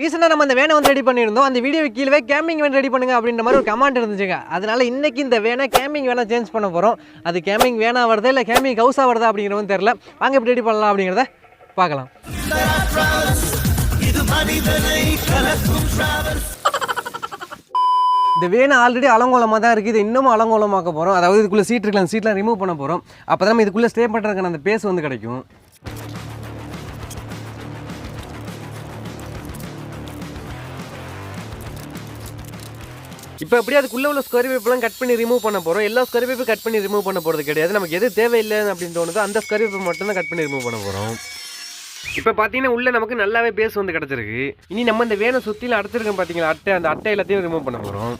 ரீசெண்டாக நம்ம அந்த வேனை வந்து ரெடி பண்ணியிருந்தோம். அந்த வீடியோ கீழே கேம்பிங் வேன் ரெடி பண்ணுங்க அப்படின்ற மாதிரி ஒரு கமெண்ட் இருந்துச்சுங்க. அதனால இன்னைக்கு இந்த வேனை கேம்பிங் வேணா சேஞ்ச் பண்ண போகிறோம் அது கேம்பிங் வேனா வருதா இல்லை கேம்பிங் ஹவுஸாக வருதா அப்படிங்கிறது தெரியல. வாங்க எப்படி ரெடி பண்ணலாம் அப்படிங்கிறத பார்க்கலாம். இந்த வேனை ஆல்ரெடி அலங்கோலமாக தான் இருக்குது இது இன்னமும் அலங்கோலமாக்க போகிறோம் அதாவது இதுக்குள்ளே சீட் இருக்கலாம் அந்த சீட்லாம் ரிமூவ் பண்ண போகிறோம் அப்போ தான் நம்ம இதுக்குள்ளே ஸ்டே பண்ணுறதுக்கான அந்த பேஸ் வந்து கிடைக்கும். இப்போ அப்படியே அதுக்குள்ளே உள்ள ஸ்கொயர் வேப்பெல்லாம் கட் பண்ணி ரிமூவ் பண்ண போகிறோம் எல்லா ஸ்கொயர் வேப்பையும் கட் பண்ணி ரிமூவ் பண்ண போகிறது கிடையாது. நமக்கு எது தேவையில்லை அப்படின்னு தோணுதோ அந்த ஸ்கொயர் வேப்பை மட்டும் தான் கட் பண்ணி ரிமூவ் பண்ண போகிறோம் இப்போ பார்த்தீங்கன்னா உள்ளே நமக்கு நல்லாவே பேஸ் வந்து கிடச்சிருக்கு. இனி நம்ம இந்த வேனை சுற்றியில் அடைச்சிருக்கோம் பார்த்தீங்களா அட்டை அந்த அட்டை எல்லாத்தையும் ரிமூவ் பண்ண போகிறோம்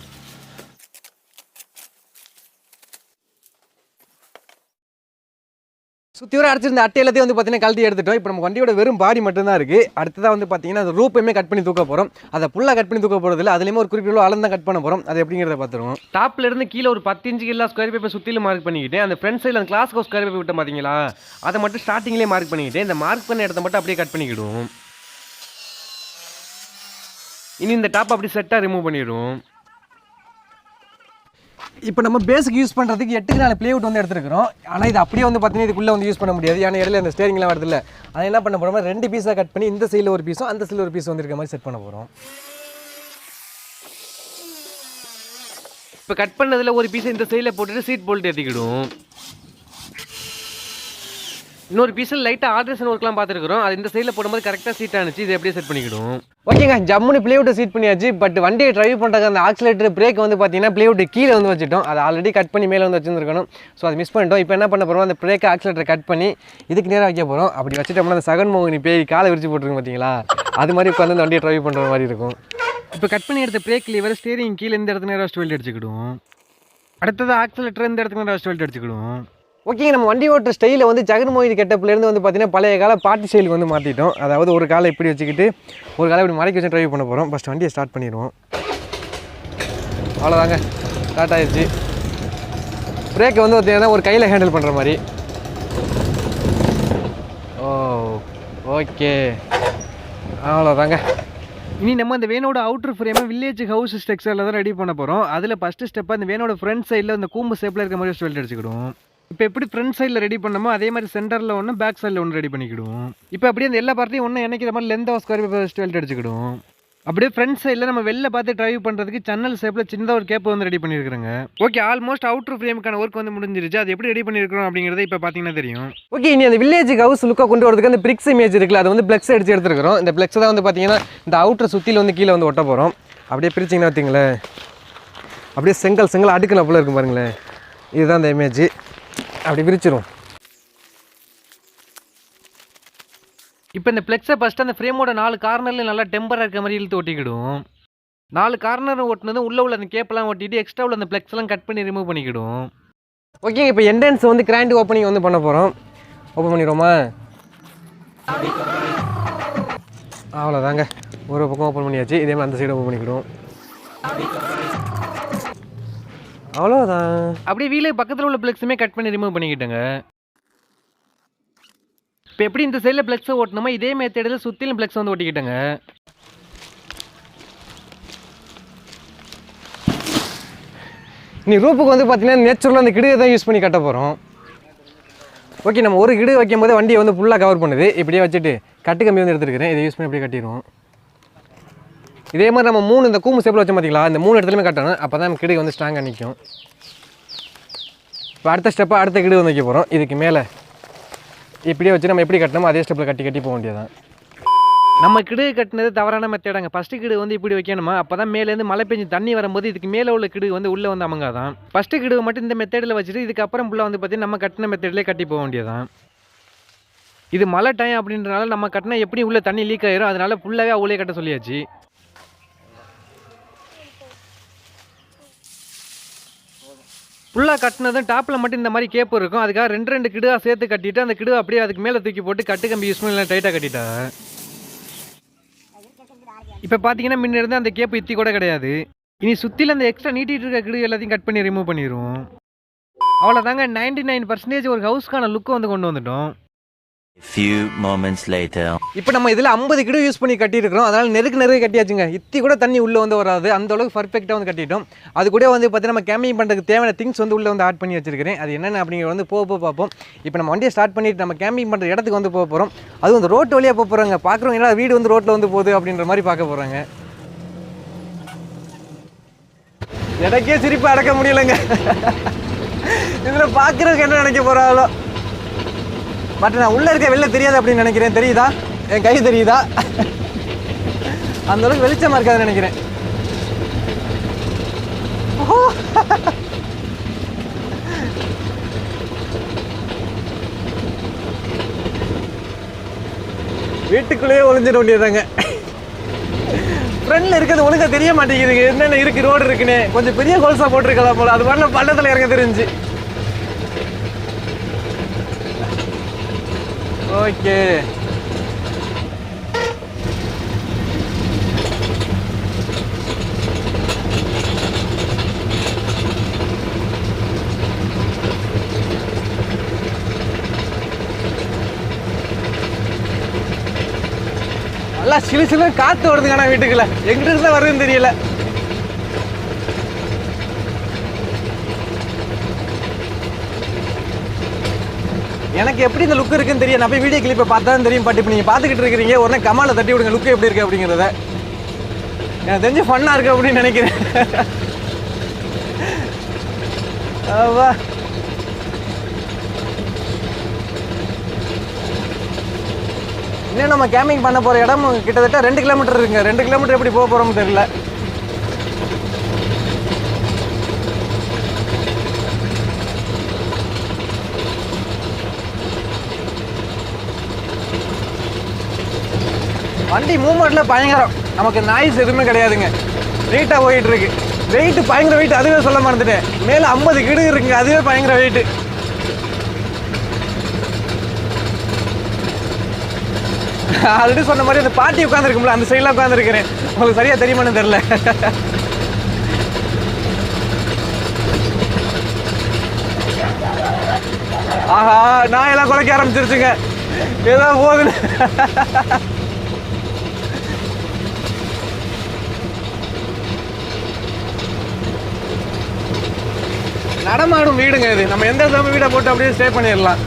சுற்றி வர அடிச்சிருந்த அட்டை எல்லாத்தையும் வந்து பார்த்தீங்கன்னா கழட்டி எடுத்துட்டோம். இப்போ நம்ம வண்டியோட வெறும் பாடி மட்டும்தான் இருக்குது அடுத்ததாக வந்து பார்த்தீங்கன்னா அந்த ரூப்பையுமே கட் பண்ணி தூக்க போகிறோம் அதை ஃபுல்லாக கட் பண்ணி தூக்க போகிறது இல்லை. அதுலேயுமே ஒரு குறிப்பிட்ட அளவு தான் கட் பண்ண போகிறோம் அது எப்படிங்கிறத பார்த்துருவோம் டாப்ல இருந்து கீழே ஒரு பத்து இஞ்சு கிலோ ஸ்கொயர் பேப்பர் சுற்றிலும் மார்க் பண்ணிக்கிட்டு அந்த ஃப்ரண்ட் சைடில் அந்த கிளாஸ்க்கு ஸ்கொயர் பேப்பர் விட்ட பார்த்தீங்களா அதை மட்டும் ஸ்டார்டிங்லேயே மார்க் பண்ணிக்கிட்டு இந்த மார்க் பண்ண இடத்த மட்டும் அப்படியே கட் பண்ணிக்கிடுவோம். இனி இந்த டாப் அப்படி செட்டாக ரிமூவ் பண்ணிடுவோம். இப்போ நம்ம பேஸுக்கு யூஸ் பண்ணுறதுக்கு எட்டுக்கு நாலு பிளேவுட் வந்து எடுத்துருக்கிறோம். ஆனால் இது அப்படியே வந்து பார்த்தீங்கன்னா இதுக்குள்ளே வந்து யூஸ் பண்ண முடியாது. ஏன்னா இடையில இந்த ஸ்டேரிங்லாம் வருது இல்லை அதை என்ன பண்ண போகிறோம் ரெண்டு பீஸாக கட் பண்ணி இந்த சைடில் ஒரு பீஸும் அந்த சைடில் ஒரு பீஸ் வந்துருக்க மாதிரி செட் பண்ண போகிறோம் இப்போ கட் பண்ணதில் ஒரு பீஸை இந்த சைடில் போட்டுட்டு சீட் போல்ட் ஏற்றிக்கிடும் இன்னொரு பீஸில் லைட்டாக ஆல்ட்ரேஷன் ஒர்க்லாம் பார்த்துருக்குறோம். அது இந்த சைடில் போடும்போது கரெக்டாக சீட் ஆனிச்சு இது எப்படியே செட் பண்ணிக்கிடும் ஓகேங்க ஜம்முன்னு பிளேவுட்டை சீட் பண்ணியாச்சு. பட் வண்டியை டிரைவ் பண்ணுறதுக்கு அந்த ஆக்சிலேட்டர் பிரேக் வந்து பார்த்தீங்கன்னா பிளேவுட்டு கீழே வந்து வச்சுட்டோம். அதை ஆல்ரெடி கட் பண்ணி மேலே வந்து வச்சுருக்கணும் ஸோ அதை மிஸ் பண்ணிட்டோம். இப்போ என்ன பண்ண போகிறோம் அந்த பிரேக் ஆக்சிலேட்டர் கட் பண்ணி இதுக்கு நேராக வைக்க போகிறோம் அப்படி வச்சுட்டோம்னா அந்த சகன் மோகினி பேய் காலை விரிச்சு போட்டுருக்கு பார்த்தீங்களா? அது மாதிரி உட்காந்து அந்த வண்டியை டிரைவ் பண்ணுற மாதிரி இருக்கும். இப்போ கட் பண்ணி எடுத்த பிரேக் லீவர் ஸ்டேரிங் கீழே இந்த இடத்துல நேராக ஸ்டோல்ட் அடிச்சுக்கிடும் அடுத்தது ஆக்சிலேட்டர் இந்த இடத்துக்கு நேராக ஸ்டோல்ட் அடிச்சுக்கிடும் ஓகேங்க நம்ம வண்டி ஓட்டுற ஸ்டைலில் வந்து ஜெகன்மோகினி கெட்டப்லேருந்து வந்து பார்த்தீங்கன்னா பழைய கால பாட்டி ஸ்டைலுக்கு வந்து மாற்றிட்டோம் அதாவது ஒரு காலை இப்படி வச்சுக்கிட்டு ஒரு காலை இப்படி மறைக்க வச்சு ட்ரைவ் பண்ண போகிறோம் ஃபஸ்ட் வண்டியை ஸ்டார்ட் பண்ணிடுவோம். அவ்வளோதாங்க ஸ்டார்ட் ஆகிடுச்சு பிரேக்கை வந்து பார்த்தீங்கன்னா ஒரு கையில் ஹேண்டில் பண்ணுற மாதிரி. Oh, ஓ ஓகே அவ்வளோதாங்க இனி நம்ம அந்த வேனோட அவுட்டர் ஃப்ரேமை வில்லேஜ் ஹவுஸ் ஸ்ட்ரக்சரில் தான் ரெடி பண்ண போகிறோம் அதில் ஃபஸ்ட்டு ஸ்டெப்பாக அந்த வேனோட ஃப்ரண்ட் சைடில் இந்த கூம்பு ஷேப்பில் இருக்க மாதிரி ஸ்வெல்ட் அடிச்சுக்கிடுவோம். இப்போ எப்படி ஃப்ரண்ட் சைடில் ரெடி பண்ணமோ அதே மாதிரி சென்டரில் ஒன்று பேக் சைடில் ஒன்று ரெடி பண்ணிக்கிடுவோம். இப்போ அப்படியே அந்த எல்லா பார்ட்டையும் ஒன்று இணைக்கிற மாதிரி length of square first weld அடிச்சுக்கிடும் அப்படியே ஃப்ரண்ட் சைடில் நம்ம வெளில பார்த்து டிரைவ் பண்ணுறதுக்கு சன்னல் ஷேப்பில் சின்னதாக ஒரு கேப் வந்து ரெடி பண்ணியிருக்காங்க ஓகே ஆல்மோஸ்ட் அவுட்ரு ஃப்ரேமுக்கான ஒர்க் வந்து முடிஞ்சிருச்சு. அது எப்படி ரெடி பண்ணியிருக்கிறோம் அப்படிங்கிறது இப்போ பார்த்தீங்கன்னா தெரியும். ஓகே இனி அந்த வில்லேஜ் ஹவுஸ் லுக்காக கொண்டு வரதுக்கு அந்த பிரிக்ஸ் இமேஜ் இருக்குல்ல அது வந்து பிளக்ஸ் அடிச்சு எடுத்துருக்கிறோம். இந்த பிளக்ஸ் தான் வந்து பார்த்தீங்கன்னா இந்த அவுட்ரு சுற்றியில் வந்து கீழே வந்து ஒட்ட போகிறோம் அப்படியே பிரிச்சிங்கன்னா பார்த்தீங்களே அப்படியே செங்கல் செங்கல் அடுக்கல போல இருக்கும் பாருங்களேன். இதுதான் அந்த இமேஜ் அப்படி விரிச்சிரும். இப்போ இந்த ஃப்ளெக்ஸை ஃபஸ்ட்டு அந்த ஃப்ரேமோட நாலு கார்னரில் நல்லா டெம்பராக இருக்க மாதிரி இழுத்து ஒட்டிக்கிடும். நாலு கார்னர் ஒட்டினதும் உள்ளே உள்ள அந்த கேப்பெல்லாம் ஒட்டிட்டு எக்ஸ்ட்ரா உள்ள அந்த ஃப்ளெக்ஸ்லாம் கட் பண்ணி ரிமூவ் பண்ணிக்கிடும். ஓகே இப்போ என்ட்ரன்ஸ் வந்து கிராண்ட் ஓப்பனிங் வந்து பண்ண போகிறோம் ஓப்பன் பண்ணிடுவோமா? அவ்வளோதாங்க ஒரு பக்கம் ஓப்பன் பண்ணியாச்சு இதே மாதிரி அந்த சைடு ஓப்பன் பண்ணிக்கிடும் அவ்வளோதான் அப்படியே வீலே பக்கத்தில் உள்ள பிளக்ஸுமே கட் பண்ணி ரிமூவ் பண்ணிக்கிட்டேங்க. இப்போ எப்படி இந்த சைடில் பிளக்ஸை ஓட்டணுமோ இதே மெத்தடில் சுற்றிலும் பிளக்ஸ் வந்து ஓட்டிக்கிட்டேங்க. நீ ரூப்புக்கு வந்து பார்த்தீங்கன்னா நேச்சுரலாக அந்த கிடுகை தான் யூஸ் பண்ணி கட்ட போகிறோம் ஓகே நம்ம ஒரு கிடு வைக்கும் போது வண்டியை வந்து ஃபுல்லாக கவர் பண்ணுது. இப்படியே வச்சுட்டு கட்டு கம்பி வந்து எடுத்துருக்கிறேன் இதை யூஸ் பண்ணி அப்படியே கட்டிடுவோம். இதே மாதிரி நம்ம மூணு இந்த கூம்பு சேப்பில் வச்சோம் பார்த்திங்களா இந்த மூணு இடத்துலையுமே கட்டணும் அப்போ தான் நம்ம கிடுகு வந்து ஸ்ட்ராங்காக நிற்கும் இப்போ அடுத்த ஸ்டெப்பாக அடுத்த கிடு வந்து வைக்க போகிறோம் இதுக்கு மேலே இப்படியே வச்சு நம்ம எப்படி கட்டணுமோ அதே ஸ்டெப்பில் கட்டி கட்டி போக வேண்டியதான் நம்ம கிடுகு கட்டினது தவறான மெத்தேடாங்க ஃபஸ்ட்டு கிடு வந்து இப்படி வைக்கணுமா? அப்போ தான் மேலேருந்து மழை பெஞ்சு தண்ணி வரும்போது இதுக்கு மேலே உள்ள கிடு வந்து உள்ளே வந்து அமங்காதான். ஃபஸ்ட்டு கிடு மட்டும் இந்த மெத்தேடில் வச்சுட்டு இதுக்கப்புறம் ஃபுல்லாக வந்து பார்த்தீங்கன்னா நம்ம கட்டின மெத்தேட்லேயே கட்டி போக வேண்டியதான் இது மழை டைம் அப்படின்றனால நம்ம கட்டினா எப்படி உள்ள தண்ணி லீக் ஆயிரும்? அதனால ஃபுல்லாகவே அவளே கட்ட சொல்லியாச்சு. ஃபுல்லாக கட்டினதும் டாப்பில் மட்டும் இந்த மாதிரி கேப்பு இருக்கும். அதுக்காக ரெண்டு ரெண்டு கிடுவா சேர்த்து கட்டிட்டு அந்த கிடுவை அப்படியே அதுக்கு மேலே தூக்கி போட்டு கட்டு கம்பி யூஸ் பண்ணி டைட்டாக கட்டிட்டேன் இப்போ பார்த்தீங்கன்னா முன்ன இருந்து அந்த கேப்பு இத்தி கூட கிடையாது. இனி சுற்றில அந்த எக்ஸ்ட்ரா நீட்டிகிட்டு இருக்க கிடு எல்லாத்தையும் கட் பண்ணி ரிமூவ் பண்ணிடுவோம் அவ்வளோதாங்க நைன்டி நைன் பர்சன்டேஜ் ஒரு ஹவுஸ்க்கான லுக்கை வந்து கொண்டு வந்துட்டோம். Few moments later. இப்போ நம்ம இதில் ஐம்பது கிலோ யூஸ் பண்ணி கட்டியிருக்கிறோம். அதனால் நெருக்கு நெருக்க கட்டியாச்சுங்க. இத்தி கூட தண்ணி உள்ளே வந்து வராது. அந்த அளவுக்கு பர்ஃபெக்டாக வந்து கட்டிட்டோம். அது கூட வந்து பார்த்தீங்கன்னா நம்ம கேம்பிங் பண்ணுறதுக்கு தேவையான திங்ஸ் வந்து உள்ளே வந்து ஆட் பண்ணி வச்சிருக்கிறேன். அது என்னென்ன அப்படிங்கிற வந்து போக போக பார்ப்போம். இப்போ நம்ம வண்டியை ஸ்டார்ட் பண்ணிட்டு நம்ம கேம்பிங் பண்ணுற இடத்துக்கு வந்து போக போகிறோம் அதுவும் அந்த ரோட்டு வழியாக போக போகிறாங்க பார்க்குறவங்க என்ன வீடு வந்து ரோட்டில் வந்து போகுது அப்படின்ற மாதிரி பார்க்க போகிறாங்க எனக்கே சிரிப்பு அடக்க முடியலைங்க. இதில் பார்க்குறதுக்கு என்ன நினைக்க போகிறாங்களோ பட் நான் உள்ளே இருக்க வெளில தெரியாது அப்படின்னு நினைக்கிறேன். தெரியுதா? என் கை தெரியுதா? அந்த அளவுக்கு வெளிச்சமாக இருக்காதுன்னு நினைக்கிறேன். வீட்டுக்குள்ளேயே ஒளிஞ்சிட வேண்டியதாங்க ஃப்ரெண்டில் இருக்கிறது ஒழுங்காக தெரிய மாட்டேங்குதுங்க. என்னென்ன இருக்கு ரோடு இருக்குன்னு. கொஞ்சம் பெரிய கோல்ஸா போட்டிருக்கலாம் போல். அது வரல பள்ளத்தில் இறங்க தெரிஞ்சு. ஓகே. நல்லா சிலு சிலு காத்து வருதுங்க ஆனால் வீட்டுக்குள்ள. எங்கிட்ட இருந்து வருதுன்னு தெரியல. எனக்கு எப்படி இந்த லுக் இருக்குன்னு தெரியும். நான் போய் வீடியோ கிளிப்பை பார்த்தா தான் தெரியும். பட் இப்போ நீங்கள் பார்த்துக்கிட்டு இருக்கிறீங்க உடனே கமாலை தட்டி விடுங்க லுக் எப்படி இருக்குது அப்படிங்கிறத. எனக்கு தெரிஞ்சு ஃபன்னாக இருக்கு அப்படின்னு நினைக்கிறேன். ஆவா இன்னும் நம்ம கேம்பிங் பண்ண போகிற இடம் கிட்டத்தட்ட ரெண்டு கிலோமீட்டர் இருக்குங்க. ரெண்டு கிலோமீட்டர் எப்படி போக போகிறோம்னு தெரியல. வண்டி மூவ்மெண்ட்டில் பயங்கரம். நமக்கு நாய்ஸ் எதுவுமே கிடையாதுங்க. நீட்டாக போயிட்டு இருக்கு. வெயிட் பயங்கர வெயிட் அதுவே சொல்ல மறந்துட்டேன். மேலே ஐம்பது கிடு இருக்குங்க அதுவே பயங்கர வெயிட் ஆல்ரெடி சொன்ன மாதிரி அந்த பாட்டி உட்காந்துருக்கும்ல அந்த சைடில் உட்காந்துருக்கிறேன் உங்களுக்கு சரியாக தெரியுமான்னு தெரில ஆஹா நான் எல்லாம் குறைக்க ஆரம்பிச்சிருச்சுங்க. ஏதோ போகுதுன்னு நடமாடும் வீடுங்க இது. நம்ம எந்த இடத்துல வீடை போட்டு அப்படியே ஸ்டே பண்ணிடலாம்.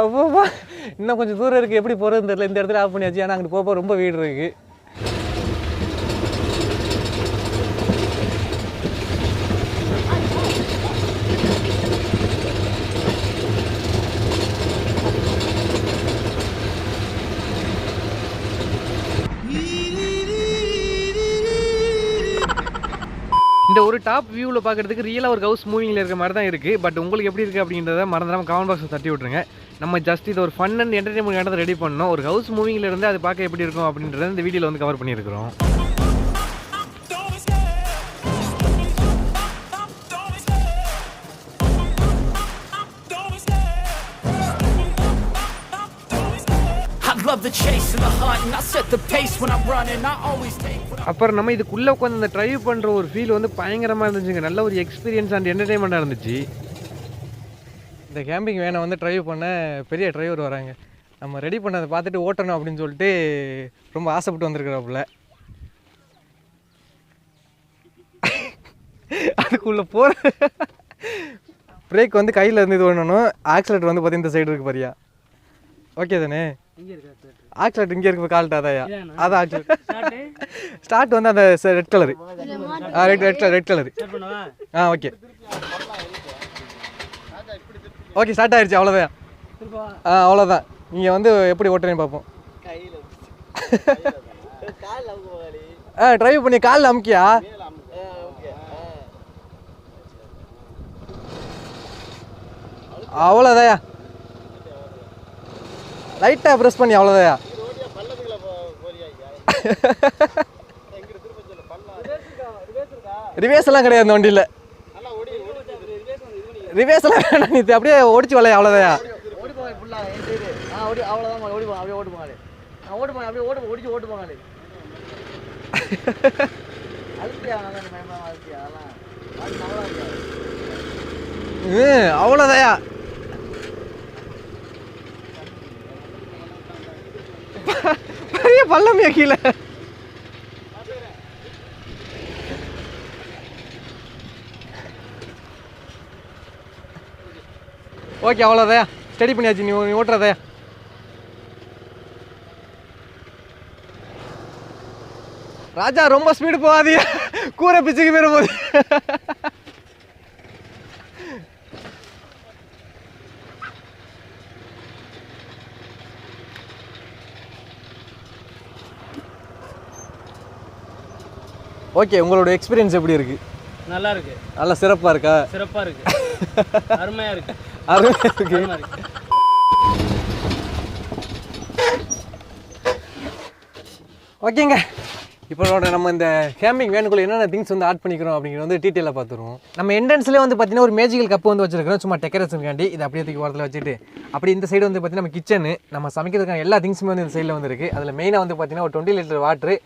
அப்போ இன்னும் கொஞ்சம் தூரம் இருக்குது எப்படி போகிறதுன்னு தெரியல. இந்த இடத்துல ஆஃப் பண்ணியாச்சு. ஏன்னா அங்கிட்டு போக ரொம்ப வீடு இருக்குது இந்த ஒரு டாப் வியூவில் பார்க்குறதுக்கு ரியலாக ஒரு ஹவுஸ் மூவிங்கில் இருக்க மாதிரி தான் இருக்குது பட் உங்களுக்கு எப்படி இருக்குது அப்படின்றத மறந்துடாமல் கமெண்ட் பாக்ஸில் தட்டி விட்ருங்க நம்ம ஜஸ்ட் இது ஒரு ஃபன் அண்ட் என்டர்டைன்மெண்ட் இடத்த ரெடி பண்ணோம் ஒரு ஹவுஸ் மூவிங்கில் இருந்து அது பார்க்க எப்படி இருக்கும் அப்படின்றத இந்த வீடியோவில் வந்து கவர் பண்ணியிருக்கிறோம். Love the chase and the hunt, and I set the pace when I'm running. I always take what I அப்புறம் நம்ம இதுக்குள்ளே உட்காந்து அந்த ட்ரைவ் பண்ணுற ஒரு ஃபீல் வந்து பயங்கரமாக இருந்துச்சுங்க. நல்ல ஒரு எக்ஸ்பீரியன்ஸ் அண்ட் என்டர்டைன்மெண்ட்டாக இருந்துச்சு. இந்த கேம்பிங் வேனை வந்து ட்ரைவ் பண்ண பெரிய டிரைவர் வராங்க. நம்ம ரெடி பண்ணதை பார்த்துட்டு ஓட்டணும் அப்படின்னு சொல்லிட்டு ரொம்ப ஆசைப்பட்டு வந்திருக்கிறாப்புல. அதுக்குள்ளே போகிற பிரேக் வந்து கையில் இருந்து இது பண்ணணும். ஆக்சிலேட்டர் வந்து பார்த்தீங்கன்னா இந்த சைடு இருக்கு பாரியா. ஓகே தானே? ஆக்சிலேட்டர் இங்கே இருக்கு கால்ட்டா அதாயா அதான் ஆக்சிலேட்டர் ஸ்டார்ட் வந்து அந்த ரெட் கலரு ஆ red red colour red colour ஆ ஓகே ஓகே ஸ்டார்ட் ஆயிடுச்சு அவ்வளோதான் ஆ அவ்வளோதான் நீங்கள் வந்து எப்படி ஓட்டுறேன்னு பார்ப்போம். ஆ டிரைவ் பண்ணி காலில் அமுக்கியா? அவ்வளோதாயா லைட்டாக ப்ரெஸ் பண்ணி அவ்வளோதான் ரிவேஸ் எல்லாம் கிடையாது அந்த வண்டியில். ரிவேஸ் எல்லாம் வேணாம் நீ அப்படியே ஓடிச்சு வளையா அவ்வளோதான் ஓடி போங்க ஃபுல்லாக ஓடி அவ்வளோதான் ஓடி போங்க அப்படியே ஓடி போங்க நான் ஓடி போங்க அப்படியே ஓடி ஓடிச்சு ஓட்டு போங்க அவ்வளோதையா பெரிய பள்ளமையா கீழே. ஓகே அவ்வளோதையா ஸ்டடி பண்ணியாச்சு நீ நீ ஓட்டுறதையா ராஜா ரொம்ப ஸ்பீடு போகாதீங்க. கூரை பிச்சுக்கு போயிடும் போது. ஓகே உங்களோட எக்ஸ்பீரியன்ஸ் எப்படி இருக்கு? நல்லா இருக்கு. நல்லா சிறப்பாக இருக்கா? சிறப்பா இருக்கு. அருமையா இருக்கு. அருமையா இருக்கு. ஓகேங்க. இப்போட நம்ம இந்த கேம்பிங் வேனுக்குள்ள என்னென்ன திங்ஸ் வந்து ஆட் பண்ணிக்கிறோம் அப்படிங்கிறது வந்து டீட்டெயிலாக பார்த்துருவோம் நம்ம என்ட்ரன்ஸ்லேயே வந்து பார்த்தீங்கன்னா ஒரு மேஜிக்கல் கப்பு வந்து வச்சிருக்கிறோம். சும்மா டெக்கரேஷனுக்காண்டி இது அப்படியே தூக்கி ஓரத்தில் வச்சுட்டு அப்படி இந்த சைடு வந்து பார்த்தீங்கன்னா நம்ம கிச்சனு நம்ம சமைக்கிறதுக்கான எல்லா திங்ஸுமே வந்து இந்த சைடில் வந்து இருக்குது அதில் மெயினாக வந்து பார்த்தீங்கன்னா ஒரு டுவெண்ட்டி லிட்டர் வாட்ரு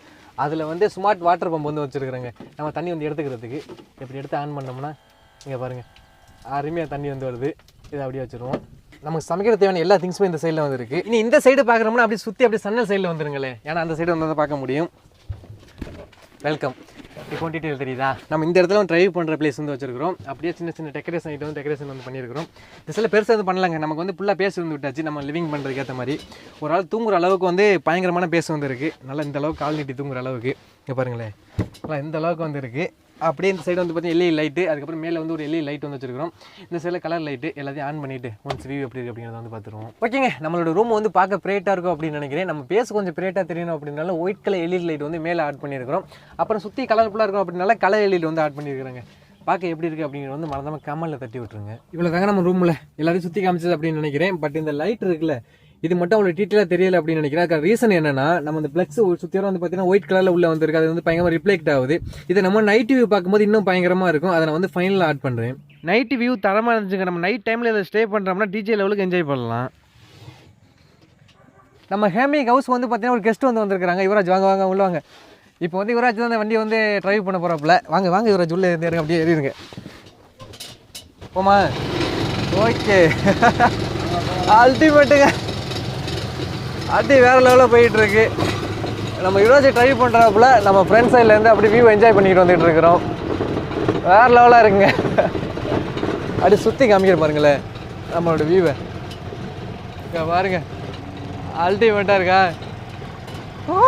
அதில் வந்து ஸ்மார்ட் வாட்டர் பம்ப் வந்து வச்சுருக்குறேங்க. நம்ம தண்ணி வந்து எடுத்துக்கிறதுக்கு. இப்படி எடுத்து ஆன் பண்ணோம்னா இங்கே பாருங்கள் அருமையாக தண்ணி வந்து வருது. இதை அப்படியே வச்சுருவோம். நமக்கு சமைக்கிற தேவையான எல்லா திங்ஸுமே இந்த சைடில் வந்துருக்கு இனி இந்த சைடு பார்க்குறோம்னா அப்படியே சுற்றி அப்படியே சன்னல் சைடில் வந்துருங்களே. ஏன்னா அந்த சைடு வந்து பார்க்க முடியும். வெல்கம் இப்போ டீட்டெயில் தெரியுதா? நம்ம இந்த இடத்துல ட்ரைவ் பண்ணுற பிளேஸ் வந்து வச்சிருக்கிறோம். அப்படியே சின்ன சின்ன டெக்கரேஷன் ஐட்டம் வந்து டெக்கரேஷன் வந்து பண்ணியிருக்கிறோம். இந்த சில பெருசாக வந்து பண்ணலாங்க. நமக்கு வந்து ஃபுல்லாக பேச வந்து விட்டாச்சு. நம்ம லிவிங் பண்ணுறதுக்கு ஏற்ற மாதிரி. ஒரு ஆள் தூங்குற அளவுக்கு வந்து பயங்கரமான பேஸ் வந்து இருக்குது நல்லா இந்த அளவுக்கு கால் நீட்டி தூங்குற அளவுக்கு. இங்கே பாருங்களேன். நல்லா இந்த அளவுக்கு வந்து இருக்குது அப்படியே இந்த சைடு வந்து பார்த்தீங்கன்னா எல்இ லைட்டு அதுக்கப்புறம் மேலே வந்து ஒரு எல்இ லைட் வந்து வச்சிருக்கிறோம். இந்த சைடில் கலர் லைட்டு எல்லாத்தையும் ஆன் பண்ணிட்டு ஒன்ஸ் வியூ எப்படி இருக்கு அப்படிங்கிறத வந்து பார்த்துருவோம் ஓகேங்க நம்மளோட ரூம் வந்து பார்க்க பிரைட்டாக இருக்கும் அப்படின்னு நினைக்கிறேன். நம்ம பேச கொஞ்சம் பிரைட்டாக தெரியணும் அப்படின்னால ஒயிட் கலர் எல்இ லைட் வந்து மேலே ஆட் பண்ணியிருக்கிறோம் அப்புறம் சுற்றி கலர்ஃபுல்லாக இருக்கும் அப்படின்னால கலர் எல்இடி வந்து ஆட் பண்ணியிருக்கிறாங்க பார்க்க எப்படி இருக்குது அப்படிங்கிறது வந்து மறந்தாமல் கமலில் தட்டி விட்டுருங்க. இவ்வளோ தாங்க நம்ம ரூமில் எல்லாத்தையும் சுற்றி காமிச்சது அப்படின்னு நினைக்கிறேன். பட் இந்த லைட் இருக்குல்ல இது மட்டும் அவ்வளோ டீட்டெயிலாக தெரியல அப்படின்னு நினைக்கிறேன். அதுக்கு ரீசன் என்னன்னா நம்ம இந்த பிளக்ஸ் சுற்றியோரம் வந்து பார்த்தீங்கன்னா ஒயிட் கலரில் உள்ள வந்திருக்கு. அது வந்து பயங்கரமாக ரிஃப்ளெக்ட் ஆகுது. இதை நம்ம நைட் வியூ பார்க்கும்போது இன்னும் பயங்கரமாக இருக்கும். அதை நான் வந்து ஃபைனலில் ஆட் பண்ணுறேன் நைட் வியூ தரமாக இருந்துச்சுங்க. நம்ம நைட் டைமில் இதை ஸ்டே பண்ணுறோம்னா டிஜே லெவலுக்கு என்ஜாய் பண்ணலாம். நம்ம ஹேமிங் ஹவுஸ் வந்து பார்த்தீங்கன்னா ஒரு கெஸ்ட் வந்து வந்திருக்காங்க யுவராஜ் வாங்க வாங்க உள்ள வாங்க. இப்போ வந்து யுவராஜ் தான் அந்த வண்டியை வந்து டிரைவ் பண்ண போகிறாப்புல வாங்க வாங்க யுவராஜ் உள்ளே இருந்து அப்படியே ஏறிடுங்க. போமா ஓகே அல்டிமேட்டுங்க அடி வேற லெவலில் போயிட்டு இருக்கு நம்ம யுவராஜை ட்ரை பண்ணுறாப்புல நம்ம ஃப்ரெண்ட் சைட்லேருந்து அப்படி வியூ என்ஜாய் பண்ணிக்கிட்டு வந்துட்டு இருக்கிறோம். வேற லெவலாக இருக்குங்க அப்படி சுற்றி காமிக்கிற பாருங்களேன் நம்மளோட வியூவை இங்கே பாருங்க. அல்டிமேட்டாக இருக்கா? ஆ!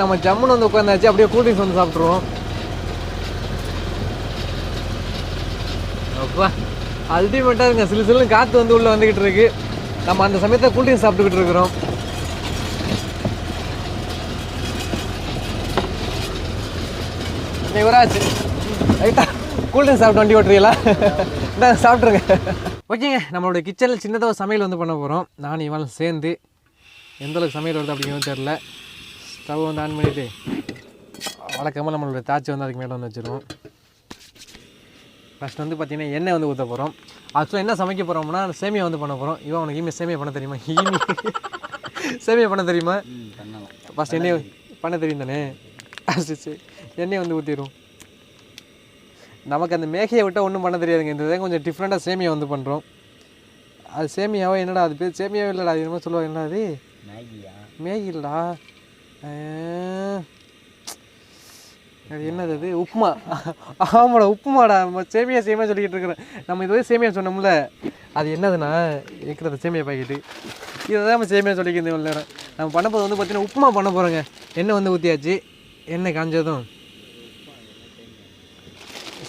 நம்ம ஜம்முன்னு வந்து உட்காந்தாச்சு அப்படியே கூல்ட்ரிங்க்ஸ் வந்து சாப்பிட்ருவோம் அப்பா அல்டிமேட்டாக இருங்க. சிலு சிலுன்னு காற்று வந்து உள்ளே வந்துக்கிட்டு இருக்குது நம்ம அந்த சமயத்தில் கூல்ட்ரிங்க்ஸ் சாப்பிட்டுக்கிட்டு இருக்கிறோம். யுவராஜ் ரைட்டா கூல்ட்ரிங்க்ஸ் சாப்பிட்டு வண்டி ஓட்டுறீங்களா? இந்தாங்க சாப்பிட்ருங்க ஓகேங்க நம்மளோட கிச்சனில் சின்னதாக சமையல் வந்து பண்ண போகிறோம் நானும் இவன் சேர்ந்து. எந்தளவுக்கு சமையல் வருது அப்படிங்கிறது தெரில ஸ்டவ் வந்து ஆன் பண்ணிவிட்டு வழக்கமாக நம்மளோட தாச்சி வந்து அதுக்கு மேலே வந்து வச்சுருவோம். ஃபஸ்ட் வந்து பார்த்தீங்கன்னா எண்ணெய் வந்து ஊற்ற போகிறோம் ஆக்சுவலாக என்ன சமைக்க போகிறோம்னா சேமியா வந்து பண்ண போகிறோம் இவன் உனக்கு ஈமே சேமியா பண்ண தெரியுமா? ஈமி சேமியா பண்ண தெரியுமா? ஃபஸ்ட் எண்ணெய் பண்ண தெரியும் தானே? சரி எண்ணெய் வந்து ஊற்றிடும் நமக்கு அந்த மேகையை விட்டால் ஒன்றும் பண்ண தெரியாதுங்க. இந்த இதை கொஞ்சம் டிஃப்ரெண்ட்டாக சேமியா வந்து பண்ணுறோம் அது சேமியாவோ என்னடா அது பேர்? சேமியாவே இல்லைடா அது என்னமோ சொல்லுவாங்க. என்ன அது? மேகி இல்லடா அது என்னது அது? உப்புமா. ஆமாடா உப்புமாடா. நம்ம சேமியா சேமியா சொல்லிக்கிட்டு இருக்கிறேன் நம்ம இதுவே சேமியா சொன்னோம்ல அது என்னதுன்னா இருக்கிறது சேமியா பாக்கெட்டு இதை தான் நம்ம சேமியா சொல்லிக்கிறது இவ்வளோ நேரம். நம்ம பண்ண போது வந்து பார்த்தீங்கன்னா உப்புமா பண்ண போகிறோங்க எண்ணெய் வந்து ஊற்றியாச்சு எண்ணெய் காஞ்சதும்.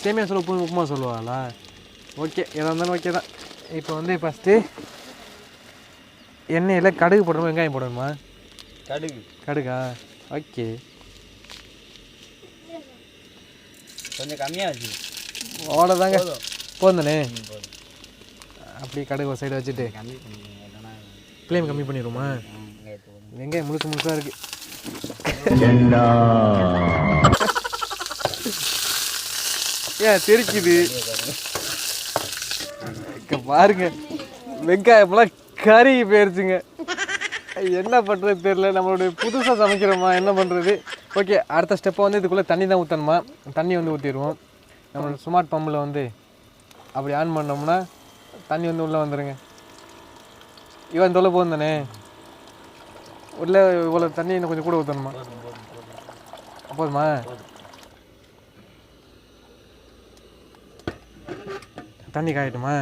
சேமியா சொல்ல உப்பு உப்புமா சொல்லுவாங்களா ஓகே எதாக இருந்தாலும் ஓகே தான். இப்போ வந்து ஃபஸ்ட்டு எண்ணெயில் கடுகு போடணுமா வெங்காயம் போடணுமா? கடுகு. கடுகா? ஓகே. கொஞ்சம் கம்மியா வச்சு அவ்வளோதாங்க போதும். அப்படி கடுகு ஒரு சைடு வச்சுட்டு. கம்மி இல்லைன்னா ஃப்ளேம் கம்மி பண்ணிடுவோமா. வெங்காயம் முழுசு முழுசாக இருக்குது ஏன் தெரிக்குது? இங்க பாருங்க. வெங்காயமெல்லாம் கருகி போயிருச்சுங்க. என்ன பண்ணுறது தெரியல. நம்மளுடைய புதுசாக சமைக்கிறோமா? என்ன பண்ணுறது ஓகே அடுத்த ஸ்டெப்பை வந்து இதுக்குள்ளே தண்ணி தான் ஊற்றணுமா தண்ணி வந்து ஊற்றிடுவோம் நம்மளோட ஸ்மார்ட் பம்பில் வந்து அப்படி ஆன் பண்ணோம்னா தண்ணி வந்து உள்ளே வந்துடுங்க இவன் தொலை போகும் தானே? உள்ளே இவ்வளோ தண்ணி இன்னும் கொஞ்சம் கூட ஊற்றணுமா போதுமா? தண்ணி காயட்டுமா?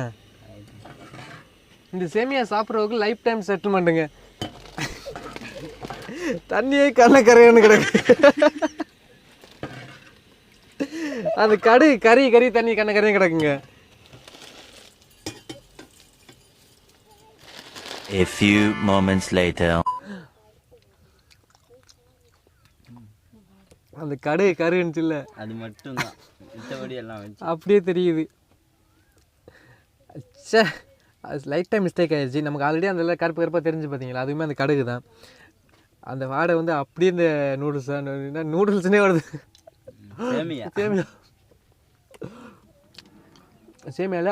இந்த சேமியா சாப்பிட்றவங்க லைஃப் டைம் செட்டில்மெண்ட்டுங்க தண்ணியே கண்ண கரையான்னு கிடக்கு. அந்த கடு கறி கறி தண்ணி கண்ண கரையும் கிடக்குங்க. A few moments later. அந்த கடு கருன்னுச்சு இல்லை. அது மட்டும்தான். மித்தபடி எல்லாம் வச்சு. அப்படியே தெரியுது. ச்சே அது லைட் டைம் மிஸ்டேக் ஆயிடுச்சு. நமக்கு ஆல்ரெடி அந்த கருப்பு கருப்பாக தெரிஞ்சு பார்த்தீங்களா அதுவுமே அந்த கடுகு தான் அந்த வாடை வந்து அப்படியே இந்த நூடுல்ஸ் நூடுல்ஸ்னே வருது. சேமியா. சேமியா. சேமியால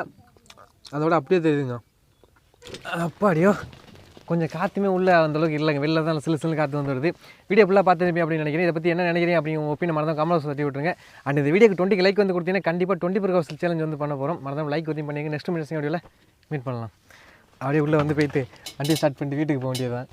அதோட அப்படியே தெரியுதுங்க. அப்பாடியோ. கொஞ்சம் காற்றுமே உள்ள அந்த அளவுக்கு இல்லைங்க. வெளில தான் சிலு சிலு காற்று வந்து வருது. வீடியோ ஃபுல்லாக பார்த்துருப்பேன் அப்படின்னு நினைக்கிறேன். இதை பற்றி என்ன நினைக்கிறீங்க அப்படின்னு உங்கள் ஒப்பீனியன் மறந்தால் கமெண்ட் தட்டி விட்டுருங்க. அண்ட் இந்த வீடியோக்கு டுவெண்ட்டி லைக் வந்து கொடுத்தீங்கன்னா கண்டிப்பாக டுவெண்ட்டி ஃபோர் ஹவர்ஸ் சேலஞ்ச் வந்து பண்ண போகிறோம் மறந்தால் லைக் வந்து பண்ணிங்க நெக்ஸ்ட் மினிட்ஸ் வீடியோவில் மீட் பண்ணலாம். அப்படியே உள்ளே வந்து போயிட்டு வண்டி ஸ்டார்ட் பண்ணிட்டு வீட்டுக்கு போக வேண்டியதுதான்.